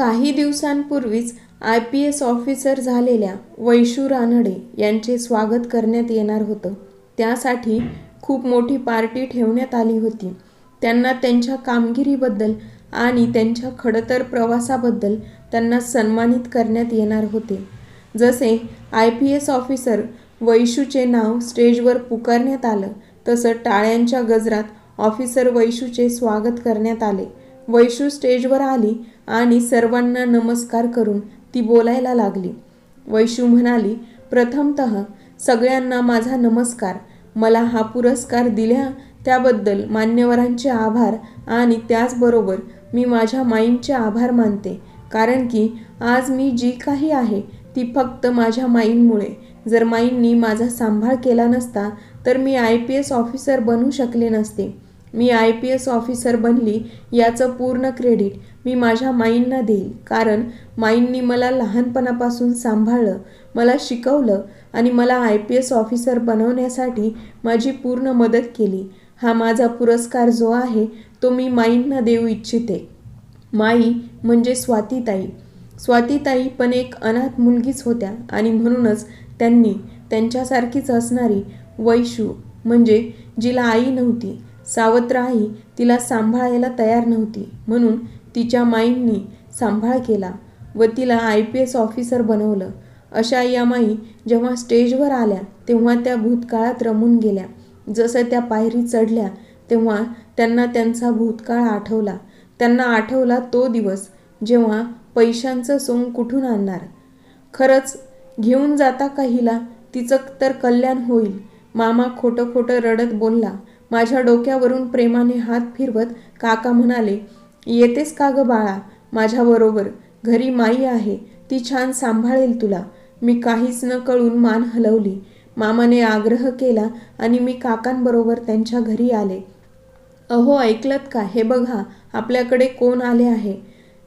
काही दिवसांपूर्वीच I P S officer झालेल्या वैशू रानडे यांचे स्वागत करण्यात येणार होतं. त्यासाठी खूप मोठी पार्टी ठेवण्यात आली होती. त्यांना त्यांच्या कामगिरीबद्दल आणि त्यांच्या खडतर प्रवासाबद्दल त्यांना सन्मानित करण्यात येणार होते. जसे आय पी एस ऑफिसर वैशूचे नाव स्टेजवर पुकारण्यात आलं तसं टाळ्यांच्या गजरात ऑफिसर वैशूचे स्वागत करण्यात आले. वैशू स्टेजवर आली आणि सर्वांना नमस्कार करून ती बोलायला लागली. वैशू म्हणाली प्रथमतः सगळ्यांना माझा नमस्कार. मला हा पुरस्कार दिल्या त्याबद्दल मान्यवरांचे आभार आणि त्याचबरोबर मी माझ्या माईंचे आभार मानते. कारण की आज मी जी काही आहे ती फक्त माझ्या माईंमुळे. जर माईंनी माझा सांभाळ केला नसता तर मी आय पी एस ऑफिसर बनू शकले नसते. मी आय पी एस ऑफिसर बनली याचं पूर्ण क्रेडिट मी माझ्या माईंना देईल. कारण माईंनी मला लहानपणापासून सांभाळलं मला शिकवलं आणि मला आय पी एस ऑफिसर बनवण्यासाठी माझी पूर्ण मदत केली. हा माझा पुरस्कार जो आहे तो मी माईंना देऊ इच्छिते. माई म्हणजे स्वातीताई. स्वातीताई पण एक अनाथ मुलगीच होत्या आणि म्हणूनच त्यांनी त्यांच्यासारखीच असणारी वैशू म्हणजे जिला आई नव्हती. सावत्र आई तिला सांभाळायला तयार नव्हती. म्हणून तिच्या माईंनी सांभाळ केला व तिला आय पी एस ऑफिसर बनवलं. अशा या माई जेव्हा स्टेजवर आल्या तेव्हा त्या भूतकाळात रमून गेल्या. जसं त्या पायरी चढल्या तेव्हा त्यांना त्यांचा भूतकाळ आठवला. त्यांना आठवला तो दिवस जेव्हा पैशांचं सोंग कुठून आणणार? खरंच घेऊन जाता का हिला? तिचं तर कल्याण होईल. मामा खोटं खोटं रडत बोलला माझ्या डोक्यावरून प्रेमाने हात फिरवत काका म्हणाले येतेस का ग बाळा? माझ्याबरोबर घरी माई आहे. ती छान सांभाळेल तुला. मी काहीच न कळून मान हलवली. मामाने आग्रह केला आणि मी काकांबरोबर त्यांच्या घरी आले. अहो ऐकलत का? हे बघा आपल्याकडे कोण आले आहे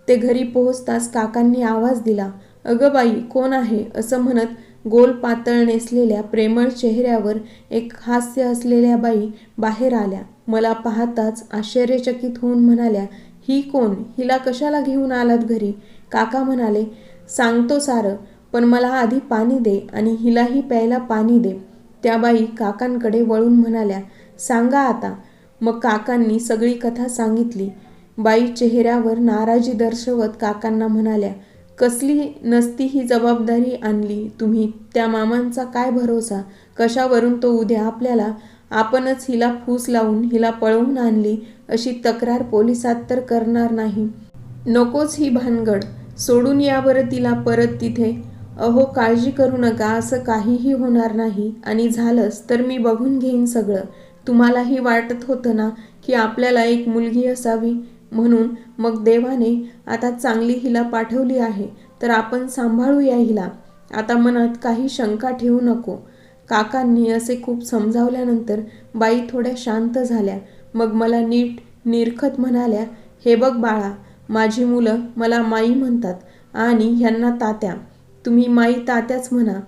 ते घरी पोहोचताच काकांनी आवाज दिला अगं बाई कोण आहे? असं म्हणत गोल पातळ नेसलेल्या प्रेमळ चेहऱ्यावर एक हास्य असलेल्या बाई बाहेर आल्या. मला पाहताच आश्चर्यचकित होऊन म्हणाल्या ही कोण? हिला कशाला घेऊन आलात घरी? काका म्हणाले सांगतो सारं पण मला आधी पाणी दे आणि हिलाही प्यायला पाणी दे. त्या बाई काकांकडे वळून म्हणाल्या सांगा आता. मग काकांनी सगळी कथा सांगितली. बाई चेहऱ्यावर नाराजी दर्शवत काकांना म्हणाल्या कसली नसती ही जबाबदारी आणली तुम्ही त्या मामांचा काय भरोसा? कशावरून तो उद्या आपल्याला आपणच हिला फूस लावून हिला पळवून आणली अशी तक्रार पोलिसात तर करणार नाही. नकोच ही भानगड. सोडून या बरं तिला परत तिथे. अहो काळजी करू नका असं काहीही होणार नाही. आणि झालंच तर मी बघून घेईन सगळं. तुम्हालाही वाटत होतं ना की आपल्याला एक मुलगी असावी? म्हणून मग देवाने आता चांगली हिला पाठवली आहे तर आपण सांभाळूया हिला. आता मनात काही शंका ठेवू नको. काकांनी असे खूप समजावल्यानंतर बाई थोड्या शांत झाल्या. मग मला नीट निरखत म्हणाल्या हे बघ बाळा माझी मुलं मला माई म्हणतात आणि ह्यांना तात्या. तुम्ही माई तात्याच म्हणा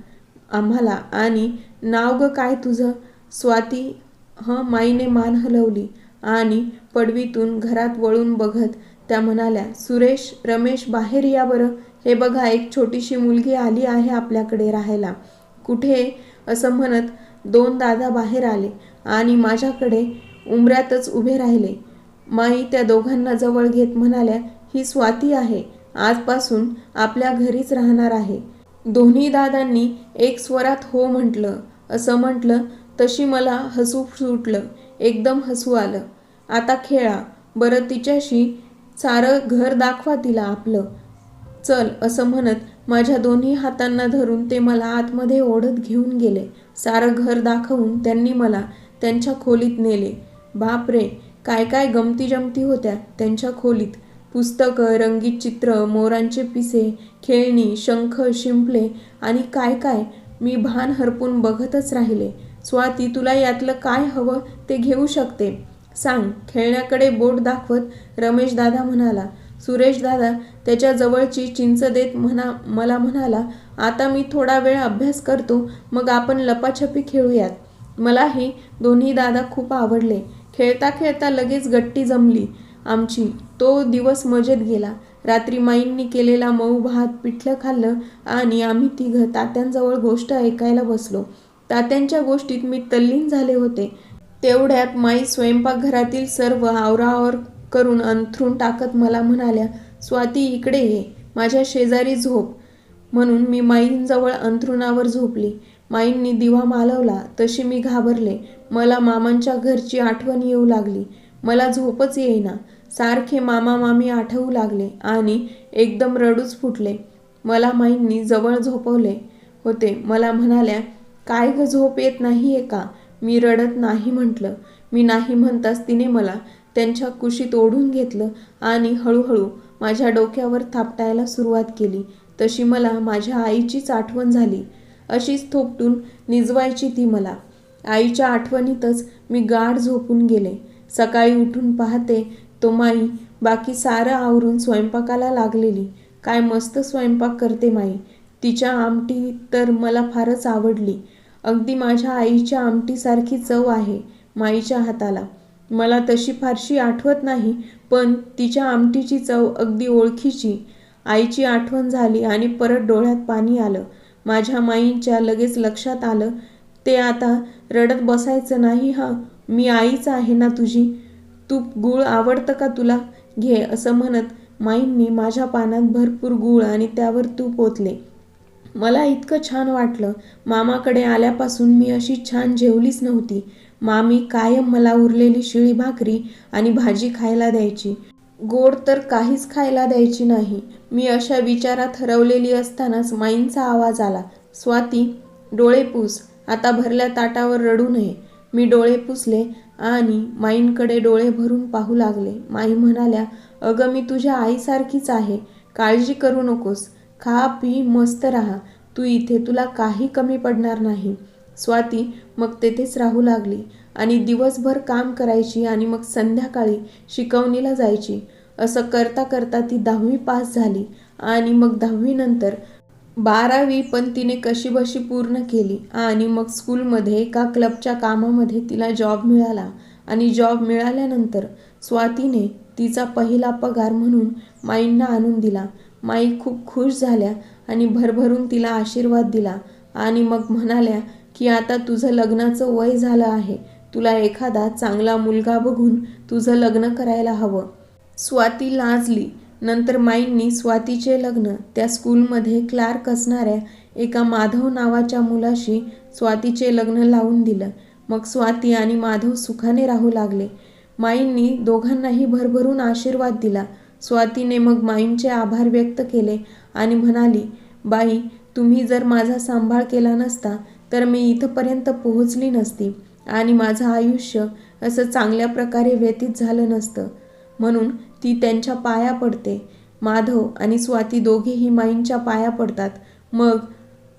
आम्हाला. आणि नाव ग काय तुझं? स्वाती हं माईने मान हलवली. आणि पडवीतून घरात वळून बघत त्या म्हणाल्या सुरेश रमेश बाहेर या बरं. हे बघा एक छोटीशी मुलगी आली आहे आपल्याकडे राहायला. कुठे? असं म्हणत दोन दादा बाहेर आले आणि माझ्याकडे उंबऱ्यातच उभे राहिले. माई त्या दोघांना जवळ घेत म्हणाल्या ही स्वाती आहे. आजपासून आपल्या घरीच राहणार आहे. दोन्ही दादांनी एक स्वरात हो म्हटलं. असं म्हटलं तशी मला हसू सुटलं. एकदम हसू आलं. आता खेळा. बरं तिच्याशी सारं घर दाखवा तिला आपलं. चल असं म्हणत माझ्या दोन्ही हातांना धरून ते मला आतमध्ये ओढत घेऊन गेले. सारं घर दाखवून त्यांनी मला त्यांच्या खोलीत नेले. बापरे काय काय गमती जमती होत्या त्यांच्या खोलीत. पुस्तकं रंगीत चित्र मोरांचे पिसे खेळणी शंख शिंपले आणि काय काय मी भान हरपून बघतच राहिले. स्वाती तुला यातलं काय हवं ते घेऊ शकते. सांग खेळण्याकडे बोट दाखवत रमेश दादा म्हणाला. सुरेश दादा त्याच्या जवळची चिंच देत म्हणा मला म्हणाला आता मी थोडा वेळ अभ्यास करतो मग आपण लपाछपी खेळूयात. मलाही दोन्ही दादा खूप आवडले. खेळता खेळता लगेच गट्टी जमली आमची. तो दिवस मजेत गेला. रात्री माईंनी केलेला मऊ भात पिठलं खाल्लं आणि आम्ही तिघं तात्यांजवळ गोष्ट ऐकायला बसलो. तात्यांच्या गोष्टीत मी तल्लीन झाले होते. तेवढ्यात माई स्वयंपाकघरातील सर्व आवराआवर करून अंथरून टाकत मला म्हणाल्या स्वाती इकडे ये. माझ्या शेजारी झोप. म्हणून मी माईंजवळ अंथरुणावर झोपली. माईंनी दिवा मालवला. तशी मी घाबरले. मला मामांच्या घरची आठवण येऊ लागली. मला झोपच येईना. सारखे मामा मामी आठवू लागले आणि एकदम रडूच फुटले. मला माईंनी जवळ झोपवले होते. मला म्हणाल्या काय ग झोप येत नाही आहे का? मी रडत नाही म्हटलं. मी नाही म्हणताच तिने मला त्यांच्या कुशीत ओढून घेतलं आणि हळूहळू माझ्या डोक्यावर थापटायला सुरुवात केली. तशी मला माझ्या आईचीच आठवण झाली. अशीच थोपटून निजवायची ती मला. आईच्या आठवणीतच मी गाढ झोपून गेले. सकाळी उठून पाहते तो माई बाकी सारं आवरून स्वयंपाकाला लागलेली. काय मस्त स्वयंपाक करते माई. तिच्या आमटी तर मला फारच आवडली. अगदी माझ्या आईच्या आमटीसारखी चव आहे माईच्या हाताला. मला तशी फारशी आठवत नाही पण तिच्या आमटीची चव अगदी ओळखीची. आईची आठवण झाली आणि परत डोळ्यात पाणी आलं. माझ्या माईंच्या लगेच लक्षात आलं ते आता रडत बसायचं नाही हा? मी आईच आहे ना तुझी? तूप गूळ आवडतं का तुला? घे असं म्हणत माईंनी माझ्या पानात भरपूर गूळ आणि त्यावर तूप ओतले. मला इतकं छान वाटलं. मामाकडे आल्यापासून मी अशी छान जेवलीच नव्हती. मामी कायम मला उरलेली शिळी भाकरी आणि भाजी खायला द्यायची. गोड तर काहीच खायला द्यायची नाही. मी अशा विचारात हरवलेली असतानाच माईंचा आवाज आला. स्वाती डोळे पुस. आता भरल्या ताटावर रडू नये. मी डोळे पुसले आणि माईंकडे डोळे भरून पाहू लागले. माई म्हणाल्या अगं मी तुझ्या आईसारखीच आहे. काळजी करू नकोस. खा पी मस्त राहा. तू इथे तुला काही कमी पडणार नाही. स्वाती मग तेथेच राहू लागली आणि दिवसभर काम करायची आणि मग संध्याकाळी शिकवणीला जायची. असं करता करता ती दहावी पास झाली आणि मग दहावीनंतर बारावी पण तिने कशीबशी पूर्ण केली आणि मग स्कूलमध्ये एका क्लबच्या कामामध्ये तिला जॉब मिळाला आणि जॉब मिळाल्यानंतर स्वातीने तिचा पहिला पगार म्हणून माईंना आणून दिला. माई खूप खुश झाल्या आणि भरभरून तिला आशीर्वाद दिला. आणि मग म्हणाल्या की आता तुझं लग्नाचं वय झालं आहे. तुला एखादा चांगला मुलगा बघून तुझं लग्न करायला हवं. स्वाती लाजली. नंतर माईंनी स्वातीचे लग्न त्या स्कूलमध्ये क्लार्क असणाऱ्या एका माधव नावाच्या मुलाशी स्वातीचे लग्न लावून दिलं. मग स्वाती आणि माधव सुखाने राहू लागले. माईंनी दोघांनाही भरभरून आशीर्वाद दिला. स्वातीने मग माईंचे आभार व्यक्त केले आणि म्हणाली बाई तुम्ही जर माझा सांभाळ केला नसता तर मी इथंपर्यंत पोहोचली नसती आणि माझं आयुष्य असं चांगल्या प्रकारे व्यतीत झालं नसतं. म्हणून ती त्यांच्या पाया पडते. माधव आणि स्वाती दोघेही माईंच्या पाया पडतात. मग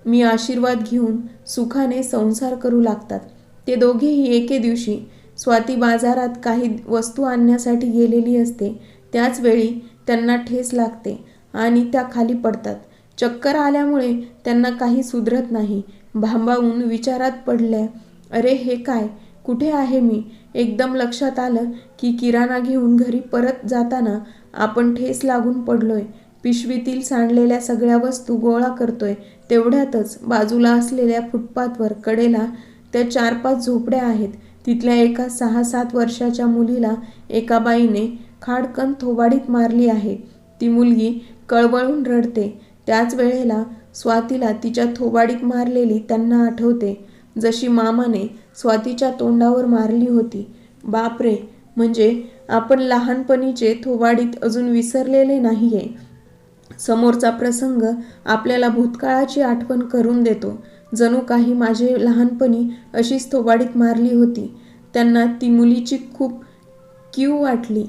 मी आशीर्वाद घेऊन सुखाने संसार करू लागतात. ते दोघेही एके दिवशी स्वाती बाजारात काही वस्तू आणण्यासाठी गेलेली असते. त्याच वेळी त्यांना ठेस लागते आणि त्या खाली पडतात. चक्कर आल्यामुळे त्यांना काही सुधरत नाही. भांबावून विचारात पडल्या अरे हे काय? कुठे आहे मी? एकदम लक्षात आलं की किराणा घेऊन घरी परत जाताना आपण ठेस लागून पडलोय. पिशवीतील सांडलेल्या सगळ्या वस्तू गोळा करतोय. तेवढ्यातच बाजूला असलेल्या फुटपाथवर कडेला त्या चार पाच झोपड्या आहेत. तिथल्या एका सहा सात वर्षाच्या मुलीला एका बाईने खाडकन थोबाडीत मारली आहे. ती मुलगी कळवळून रडते. त्याच वेळेला स्वातीला तिच्या थोबाडीत मारलेली त्यांना आठवते. जशी मामाने स्वातीच्या तोंडावर मारली होती. बापरे म्हणजे आपण लहानपणीचे थोबाडीत अजून विसरलेले नाहीये. समोरचा प्रसंग आपल्याला भूतकाळाची आठवण करून देतो. जणू काही माझे लहानपणी अशीच थोबाडीत मारली होती. त्यांना ती मुलीची खूप क्यू वाटली.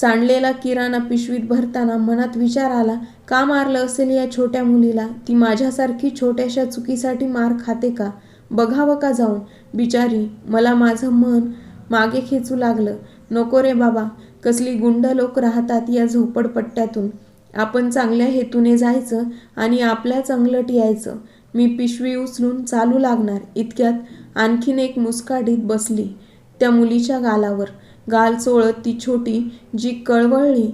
सांडलेला किराणा पिशवीत भरताना मनात विचार आला का मारलं असेल या छोट्या मुलीला? ती माझ्यासारखी छोट्याशा चुकीसाठी मार खाते का? बघावं का जाऊन? बिचारी मला माझं मन मागे खेचू लागलं. नको रे बाबा कसली गुंड लोक राहतात या झोपडपट्ट्यातून. आपण चांगल्या हेतूने जायचं आणि आपल्याच अंगलट यायचं. मी पिशवी उचलून चालू लागणार. इतक्यात आणखीन एक मुस्काडीत बसली त्या मुलीच्या गालावर. गाल चोळत ती छोटी जी कळवळली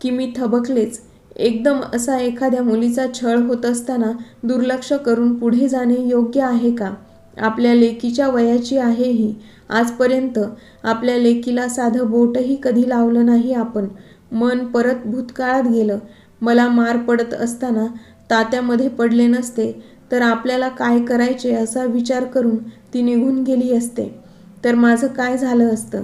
की मी थबकलेच. एकदम असा एखाद्या मुलीचा छळ होत असताना दुर्लक्ष करून पुढे जाणे योग्य आहे का? आपल्या लेकीच्या वयाची आहे ही. आजपर्यंत आपल्या लेकीला साधं बोटही कधी लावलं नाही आपण. मन परत भूतकाळात गेलं. मला मार पडत असताना तात्यामध्ये पडले नसते तर आपल्याला काय करायचे असा विचार करून ती निघून गेली असते. तर माझं काय झालं असतं?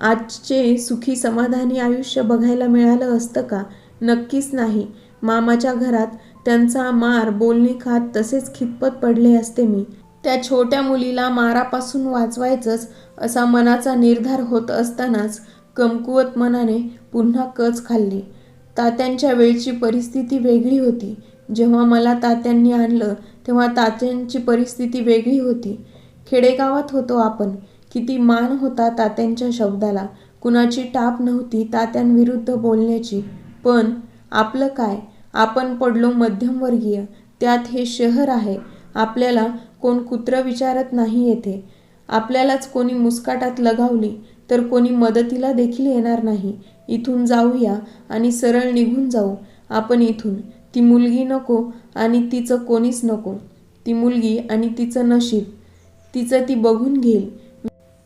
आजचे सुखी समाधानी आयुष्य बघायला मिळालं असतं का? नक्कीच नाही. मामाच्या घरात त्यांचा मार बोलणे खात तसेच खितपत पडले असते मी. त्या छोट्या मुलीला मारापासून वाचवायचंच असा मनाचा निर्धार होत असतानाच कमकुवत मनाने पुन्हा कच खाल्ली. तात्यांच्या वेळची परिस्थिती वेगळी होती. जेव्हा मला तात्यांनी आणलं तेव्हा तात्यांची परिस्थिती वेगळी होती. खेडेगावात होतो आपण. किती मान होता तात्यांच्या शब्दाला. कुणाची टाप नव्हती तात्यांविरुद्ध बोलण्याची. पण आपलं काय? आपण पडलो मध्यमवर्गीय. त्यात हे शहर आहे. आपल्याला कोण कुत्रं विचारत नाही येथे. आपल्यालाच कोणी मुस्काटात लगावली तर कोणी मदतीला देखील येणार नाही. इथून जाऊया आणि सरळ निघून जाऊ. आपण इथून. ती मुलगी नको आणि तिचं कोणीच नको. ती मुलगी आणि तिचं नशीब. तिचं ती बघून घेईल.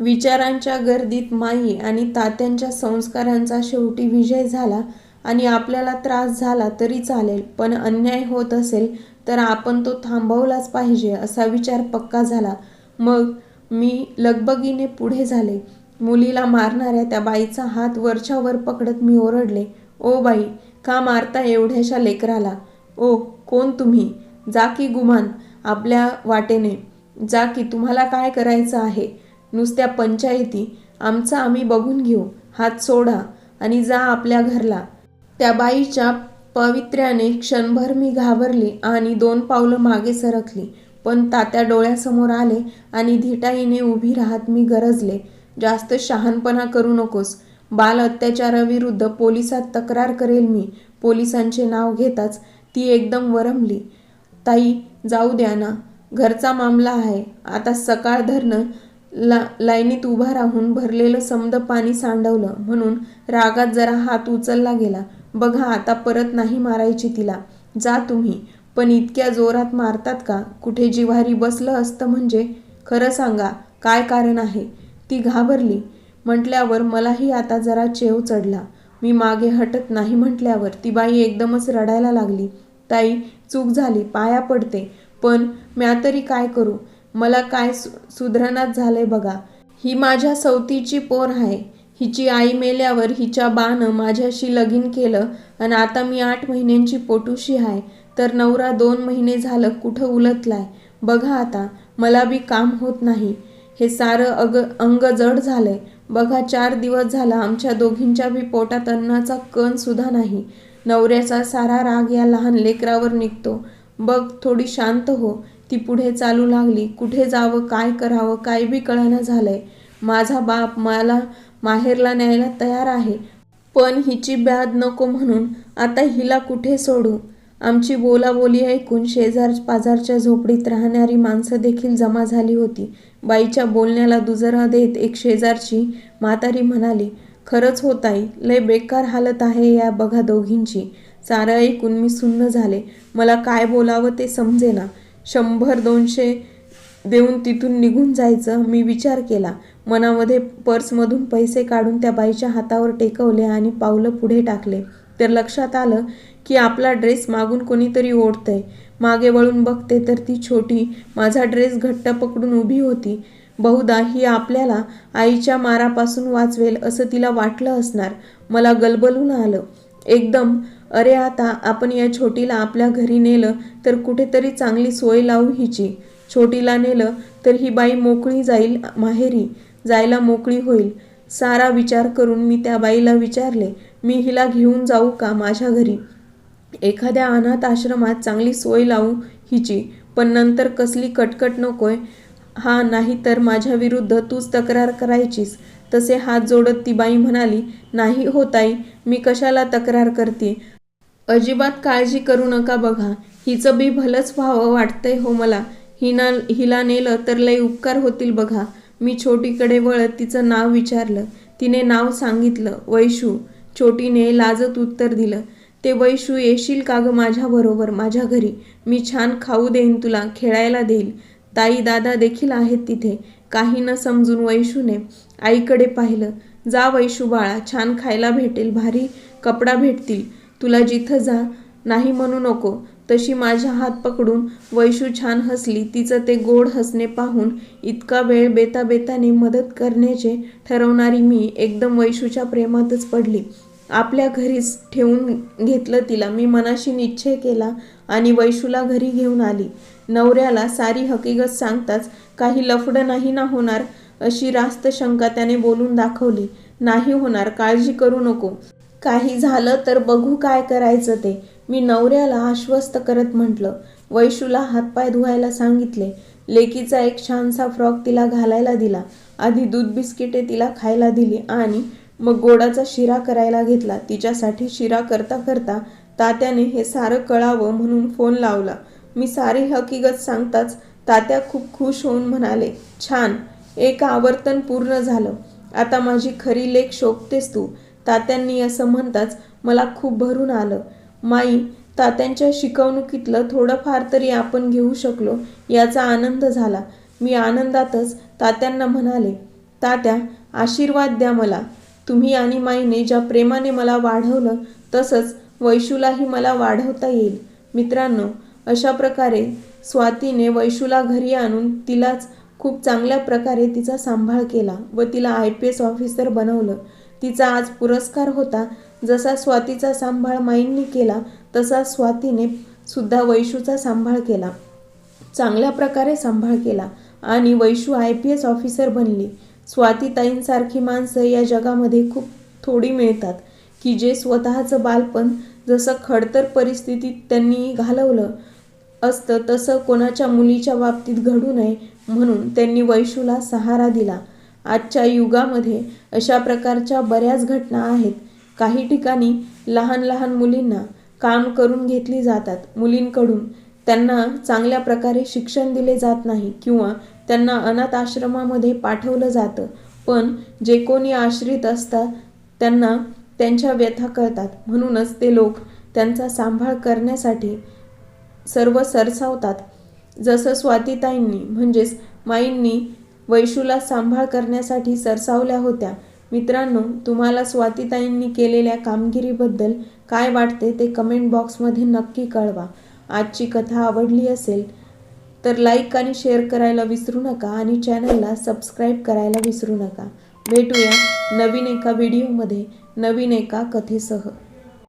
विचारांच्या गर्दीत माई आणि तात्यांच्या संस्कारांचा शेवटी विजय झाला आणि आपल्याला त्रास झाला तरी चालेल पण अन्याय होत असेल तर आपण तो थांबवलाच पाहिजे असा विचार पक्का झाला. मग मी लगबगीने पुढे झाले. मुलीला मारणाऱ्या त्या बाईचा हात वरच्यावर पकडत मी ओरडले. ओ बाई का मारता एवढ्याशा लेकराला? ओ कोण तुम्ही? जा की गुमान आपल्या वाटेने. जा की तुम्हाला काय करायचं आहे? नुसत्या पंचायती आमचा आम्ही बघून घेऊ हात सोडा आणि जा आपल्या घरला. त्या बाईच्या पवित्र्याने क्षणभर मी घाबरली आणि दोन पावलं मागे सरकली. पण तात्या डोळ्यासमोर आले आणि धिटाईने उभी राहत मी गरजले. जास्त शहाणपणा करू नकोस. बाल अत्याचाराविरुद्ध पोलिसात तक्रार करेल मी. पोलिसांचे नाव घेताच ती एकदम वरमली ताई जाऊ द्या ना. घरचा मामला आहे. आता सकाळ धरणं ला लाईनीत उभा राहून भरलेलं समद पाणी सांडवलं म्हणून रागात जरा हात उचलला गेला. बघा आता परत नाही मारायची तिला. जा तुम्ही. पण इतक्या जोरात मारतात का? कुठे जिव्हारी बसलं असतं म्हणजे? खरं सांगा काय कारण आहे? ती घाबरली. म्हटल्यावर मलाही आता जरा चेव चढला. मी मागे हटत नाही म्हटल्यावर ती बाई एकदमच रडायला लागली. ताई चूक झाली पाया पडते. पण म्या तरी काय करू? मला काय सु सुधरणाच झालंय बघा. ही माझ्या सवतीची पोर आहे. हिची आई मेल्यावर हिच्या बानं माझ्याशी लगीन केलं आणि आता मी आठ महिन्यांची पोटूशी आहे. तर नवरा दोन महिने झालं कुठं उलटलाय? बघा आता मला बी काम होत नाही. हे सारं अग अंग जड झालंय. बघा चार दिवस झाला आमच्या दोघींच्या बी पोटात अन्नाचा कणसुद्धा नाही. नवऱ्याचा सारा राग या लहान लेकरावर निघतो. बघ थोडी शांत हो. ती पुढे चालू लागली. कुठे जावं काय करावं काय बी कळना झालंय. माझा बाप मला माहेरला न्यायला तयार आहे. पण हिची ब्याद नको म्हणून आता हिला कुठे सोडू? आमची बोलाबोली ऐकून शेजार पाजारच्या झोपडीत राहणारी माणसं देखील जमा झाली होती. बाईच्या बोलण्याला दुजरा देत एक शेजारची म्हातारी म्हणाली खरंच होताई लय बेकार हालत आहे या बघा दोघींची. सारं ऐकून मी सुन्न झाले. मला काय बोलावं ते समजेना. शंभर दोनशे देऊन तिथून निघून जायचं. मी विचार केला. मनामध्ये पर्समधून पैसे काढून त्या बाईच्या हातावर टेकवले आणि पावलं पुढे टाकले. तर लक्षात आलं की आपला ड्रेस मागून कोणीतरी ओढतंय. मागे वळून बघते तर ती छोटी माझा ड्रेस घट्ट पकडून उभी होती. बहुधा ही आपल्याला आईच्या मारापासून वाचवेल असं तिला वाटलं असणार. मला गलबलून आलं. एकदम अरे आता आपण या छोटीला आपल्या घरी नेलं तर कुठेतरी चांगली सोय लावू हिची. छोटीला नेलं तर ही बाई मोकळी जाईल माहेरी. जायला मोकळी होईल. सारा विचार करून मी त्या बाईला विचारले मी हिला घेऊन जाऊ का माझ्या घरी? एखाद्या अनाथ आश्रमात चांगली सोय लावू हिची पण नंतर कसली कटकट नकोय? हा नाही तर माझ्या विरुद्ध तूच तक्रार करायचीस. तसे हात जोडत ती बाई म्हणाली नाही होताई मी कशाला तक्रार करते? अजिबात काळजी करू नका बघा. हिचं बी भलंच व्हावं वाटतंय हो मला. हिना हिला नेलं तर लय उपकार होतील बघा. मी छोटीकडे वळत तिचं नाव विचारलं. तिने नाव सांगितलं वैशू. छोटीने लाजत उत्तर दिलं. ते वैशू येशील का ग माझ्याबरोबर माझ्या घरी? मी छान खाऊ देईन तुला खेळायला देईल. ताई दादा देखील आहेत तिथे. काही न समजून वैशूने आईकडे पाहिलं. जा वैशू बाळा छान खायला भेटेल भारी कपडा भेटतील. तुला जिथं जा नाही म्हणू नको. तशी माझ्या हात पकडून वैशू छान हसली. तिचं ते गोड हसणे पाहून इतका वेळ बेताबेताने मदत करण्याचे ठरवणारी मी एकदम वैशूच्या प्रेमातच पडली. आपल्या घरीच ठेवून घेतलं तिला. मी मनाशी निश्चय केला आणि वैशूला घरी घेऊन आली. नवऱ्याला सारी हकीकत सांगताच काही लफडं नाही ना होणार अशी रास्त शंका त्याने बोलून दाखवली. नाही होणार काळजी करू नको. काही झालं तर बघू काय करायचं ते. मी नवऱ्याला आश्वस्त करत म्हटलं. वैशूला हातपाय धुवायला सांगितले. लेकीचा एक छानसा फ्रॉक तिला घालायला दिला. आधी दूध बिस्किटे तिला खायला दिली आणि मग गोडाचा शिरा करायला घेतला. तिच्यासाठी शिरा करता करता तात्याने हे सारं कळावं म्हणून फोन लावला. मी सारी हकीकत सांगताच तात्या खूप खुश होऊन म्हणाले छान. एक आवर्तन पूर्ण झालं. आता माझी खरी लेख शोभतेस तू. तात्यांनी असं म्हणताच मला खूप भरून आलं. माई तात्यांच्या शिकवणुकीतलं थोडंफार तरी आपण घेऊ शकलो याचा आनंद झाला. मी आनंदातच तात्यांना म्हणाले तात्या आशीर्वाद द्या मला. तुम्ही आणि माईने ज्या प्रेमाने मला वाढवलं तसंच वैशूलाही मला वाढवता येईल. मित्रांनो अशा प्रकारे स्वातीने वैशूला घरी आणून तिलाच खूप चांगल्या प्रकारे तिचा सांभाळ केला व तिला आय पी एस ऑफिसर बनवलं. तिचा आज पुरस्कार होता. जसा स्वातीचा सांभाळ माईंनी केला तसा स्वातीने सुद्धा वैशूचा सांभाळ केला. चांगल्या प्रकारे सांभाळ केला आणि Vaishu I P S officer बनली. स्वातीताईंसारखी माणसं या जगामध्ये खूप थोडी मिळतात की जे स्वतःचं बालपण जसं खडतर परिस्थितीत त्यांनी घालवलं असतं तसं कोणाच्या मुलीच्या बाबतीत घडू नये म्हणून त्यांनी वैशूला सहारा दिला. आजच्या युगामध्ये अशा प्रकारच्या बऱ्याच घटना आहेत. काही ठिकाणी लहान लहान मुलींना काम करून घेतली जातात. मुलींकडून त्यांना चांगल्या प्रकारे शिक्षण दिले जात नाही किंवा त्यांना अनाथ आश्रमामध्ये पाठवलं जातं. पण जे कोणी आश्रित असतात त्यांना त्यांच्या व्यथा कळतात. म्हणूनच ते लोक त्यांचा सांभाळ करण्यासाठी सर्व सरसावतात. जसं स्वातीताईंनी म्हणजेच माईंनी वैशूला सांभाळ करण्यासाठी सरसावल्या होत्या. मित्रांनो तुम्हाला स्वातीताईंनी केलेल्या कामगिरीबद्दल काय वाटते ते कमेंट बॉक्समध्ये नक्की कळवा. आजची कथा आवडली असेल तर लाईक आणि शेअर करायला विसरू नका आणि चॅनलला सबस्क्राईब करायला विसरू नका. भेटूया नवीन एका व्हिडिओमध्ये नवीन एका कथेसह.